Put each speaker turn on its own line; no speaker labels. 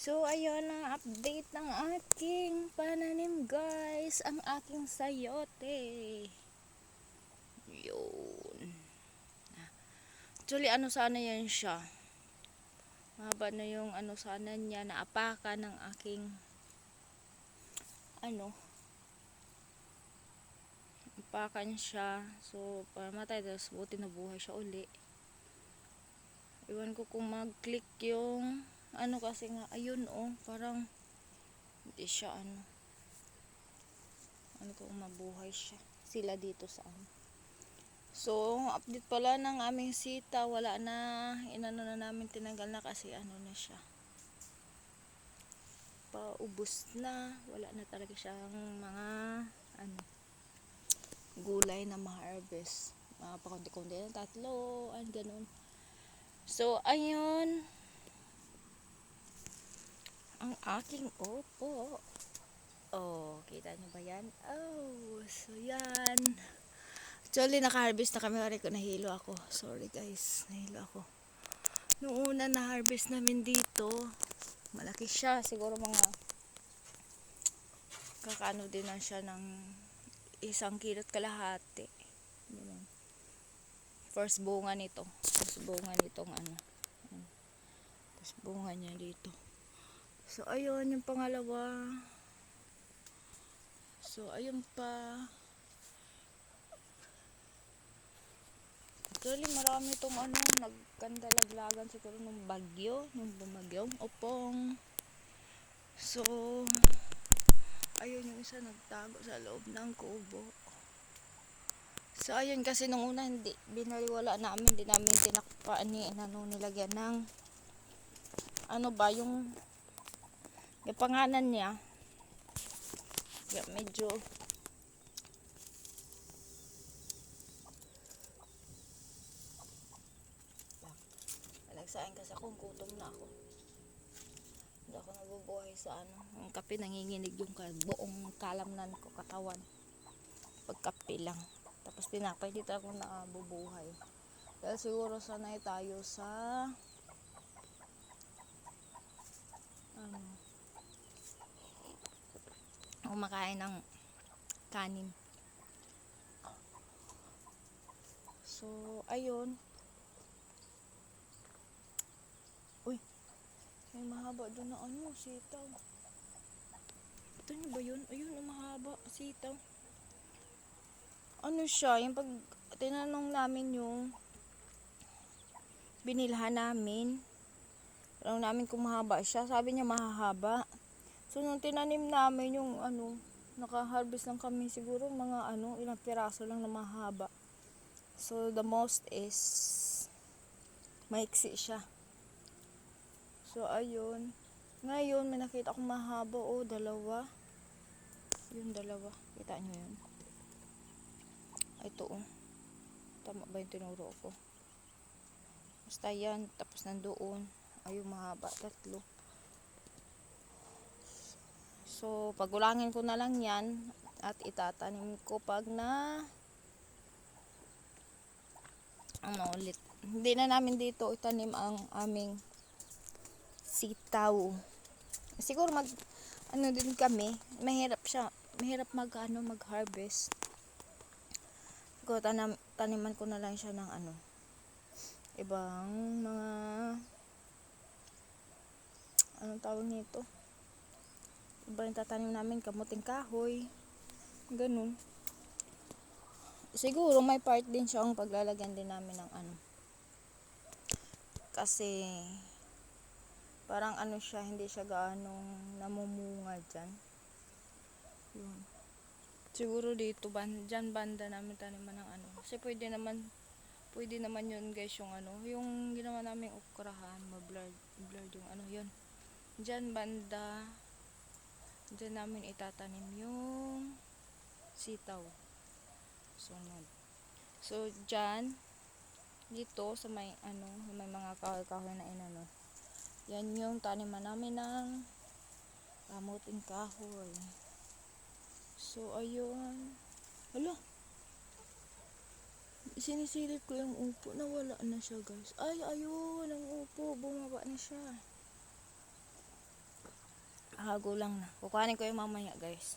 So, ayun ang update ng aking pananim guys. Ang aking sayote. Yun. Actually, ano sana yan siya. Mahaba na yung ano sana niya. Naapakan ng aking ano. Apakan siya. So, pamatay. Tapos buti na buhay siya uli. Iwan ko kung mag-click yung ano kasi nga ayun oh parang hindi siya ano ano kung mabuhay siya sila dito sa ano. So update pala ng aming sita wala na inano na namin tinagal na kasi ano na siya. Paubos na wala na talaga siyang mga ano gulay na ma-harvest. Mga pakunti-kunti na tatlo ang ganun. So ayun ang aking opo. Oh, kita nyo ba yan? Oh, so yan. Actually, naka-harvest na kami. Hari ko, nahilo ako. Sorry guys, nahilo ako. Noong una na-harvest namin dito, malaki siya. Siguro mga kakaano din lang siya ng isang kilot kalahati. First bunga nito. First bunga nitong ano. First bunga niya dito. So, ayun, yung pangalawa. So, ayun pa. Actually, marami itong ano, nagkandalaglagan siguro nung bagyo, nung bumagyong opong. So, ayun yung isa nagtago sa loob ng kubo. So, ayun kasi nung una, hindi, binaliwala namin, hindi namin tinakpaan ni, ano, nilagyan ng, ano ba, yung yung pangalan niya yeah, medyo Nagsain kasi akong gutom na ako. Hindi ako nabubuhay sa ano. Ang kape nanginginig yung buong kalamnan ko katawan. Pagkape lang. Tapos tinapay dito ako nabubuhay. Dahil siguro sanay tayo sa ano kumakain ng kanin. So, ayun. Uy, may mahaba doon na ano, sitaw. Ito niyo ba yun? Ayun, ang mahaba, sitaw. Ano siya, yung pag tinanong namin yung binilhan namin, tanong namin kung mahaba siya, sabi niya mahahaba. So, nung tinanim namin yung ano, naka-harvest lang kami siguro mga ano, ilang piraso lang na mahaba. So, the most is maiksi siya. So, ayun. Ngayon, may nakita akong mahaba. O, dalawa. Yung dalawa. Kita nyo yun? Ito, oh. Tama ba yung tinuro ko? Basta yan. Tapos nandoon. Ayun, mahaba. Tatlo. So, pagulangin ko na lang yan at itatanim ko pag na ano ulit. Hindi na namin dito itanim ang aming sitaw. Siguro mag ano din kami, mahirap siya, mahirap mag ano mag-harvest. Ko tanam, taniman ko na lang siya ng ano ibang mga anong tawag nito? Iba yung tatanim namin? Kamuting kahoy. Ganun. Siguro may part din siya ang paglalagyan din namin ng ano. Kasi parang ano siya hindi siya gaanong namumunga dyan. Yun. Siguro dito ban dyan banda namin taniman ng ano. Kasi pwede naman pwede naman yun guys yung ano. Yung ginawa namin okrahan ma-blurred blurred yung ano yun. Dyan banda Diyan namin itatanim yung sitaw. Sunod. So, dyan, dito sa may, ano, may mga kahoy-kahoy na inano. Yan yung taniman namin ng kamuting kahoy. So, ayun. Hala. Sinisilip ko yung upo. Nawala na siya, guys. Ay, ayun. Ang upo. Bumaba na siya. Kakagulang na. Kukuhanin ko yung mamaya guys.